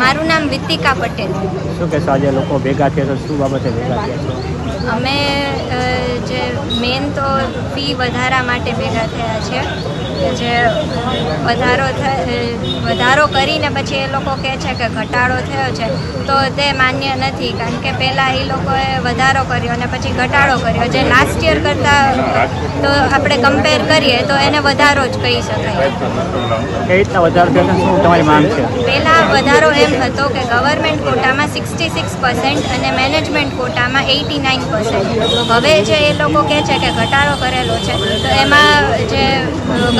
મારું નામ વિતિકા પટેલ. શું કહેશો આજે લોકો ભેગા થયા છે? શું બાબતે ભેગા થયા છે? અમે જે મેન તો ફી વધારા માટે ભેગા થયા છે. કે જે વધારો વધારો કરીને પછી એ લોકો કહે છે કે ઘટાડો થયો છે તો તે માન્ય નથી કારણ કે પહેલાં એ લોકોએ વધારો કર્યો અને પછી ઘટાડો કર્યો. જે લાસ્ટ યર કરતાં તો આપણે કમ્પેર કરીએ તો એને વધારો જ કહી શકાય. પહેલાં વધારો એમ હતો કે ગવર્મેન્ટ કોટામાં સિક્સટી સિક્સ પર્સન્ટ અને મેનેજમેન્ટ કોટામાં એટી નાઇન પર્સન્ટ હવે જે એ લોકો કહે છે કે ઘટાડો કરેલો છે તો એમાં જે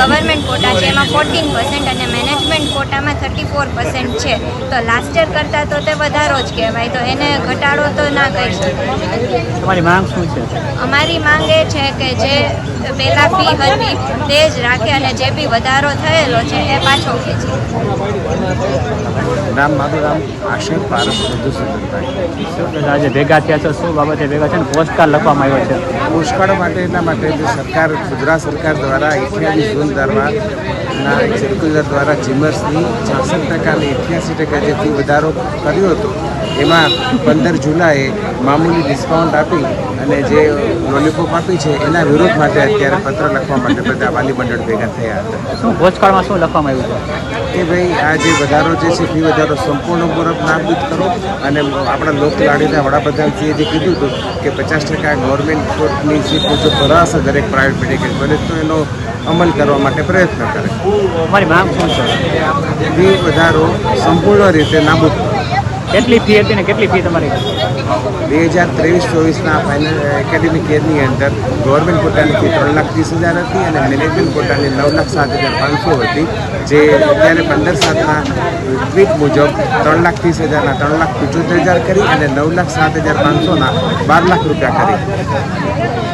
ગવર્મેન્ટ કોટા છે એમાં ફોર્ટીન પર્સન્ટ અને મેનેજમેન્ટ કોટામાં થર્ટી ફોર પર્સન્ટ છે. તો લાસ્ટ યર કરતાં તો તે વધારો જ કહેવાય તો એને ઘટાડો તો ના કહી શકાય. તમારી માંગ શું છે? અમારી માંગ એ છે કે જે પહેલાં ફી હતી તે જ રાખે અને જે બી વધારો થયેલો છે એ પાછો ખેંચે. નામ મારું નામ આશિક પારસ મધુસૂદનભાઈ આજે ભેગા થયા છે શું બાબતે ભેગા છે ને? પોસ્ટકાર્ડ લખવામાં આવ્યો છે. પુષ્કળ માટે એટલા માટે જે સરકાર ગુજરાત સરકાર દ્વારા અઠ્યાવીસ જૂન દરમિયાનના સર્ક્યુલર દ્વારા જીમર્સની છાસઠ ટકા અને અઠ્યાસી ટકા જે વધારો કર્યો હતો. એમાં પંદર જુલાઈએ મામૂલી ડિસ્કાઉન્ટ આપી અને જે લોલીપોપ આપી છે એના વિરોધ માટે અત્યારે પત્ર લખવા માટે બધા વાલી મંડળ ભેગા થયા હતા. શું ભોજકાળમાં શું લખવામાં આવ્યું છે? કે ભાઈ આ જે વધારો જે છે ફી વધારો સંપૂર્ણ સંપૂર્ણપૂર્વક નાબૂદ કરો. અને આપણા લોકલાડીના વડાપ્રધાનજીએ જે કીધું હતું કે પચાસ ટકા ગવર્મેન્ટ કોર્ટની જે પૂછો ભરાશે દરેક પ્રાઇવેટ મેડિકલ કોલેજ તો એનો અમલ કરવા માટે પ્રયત્ન કરે. મારી માંગ શું છે? ફી વધારો સંપૂર્ણ રીતે નાબૂદ કરો. કેટલી ફી હતી ને કેટલી ફી તમારી? બે હજાર ત્રેવીસ ચોવીસના ફાઇનલ એકેડેમિક યરની અંદર ગવર્મેન્ટ કોટાની ફી ત્રણ લાખ ત્રીસ હજાર હતી અને મેનેજમેન્ટ કોટાની નવ લાખ સાત હજાર પાંચસો હતી. જે અત્યારે પંદર સાતના ટ્વીટ મુજબ ત્રણ લાખ ત્રીસ હજારના ત્રણ લાખ પંચોતેર હજાર કરી અને નવ લાખ સાત હજાર પાંચસોના બાર લાખ રૂપિયા કરી.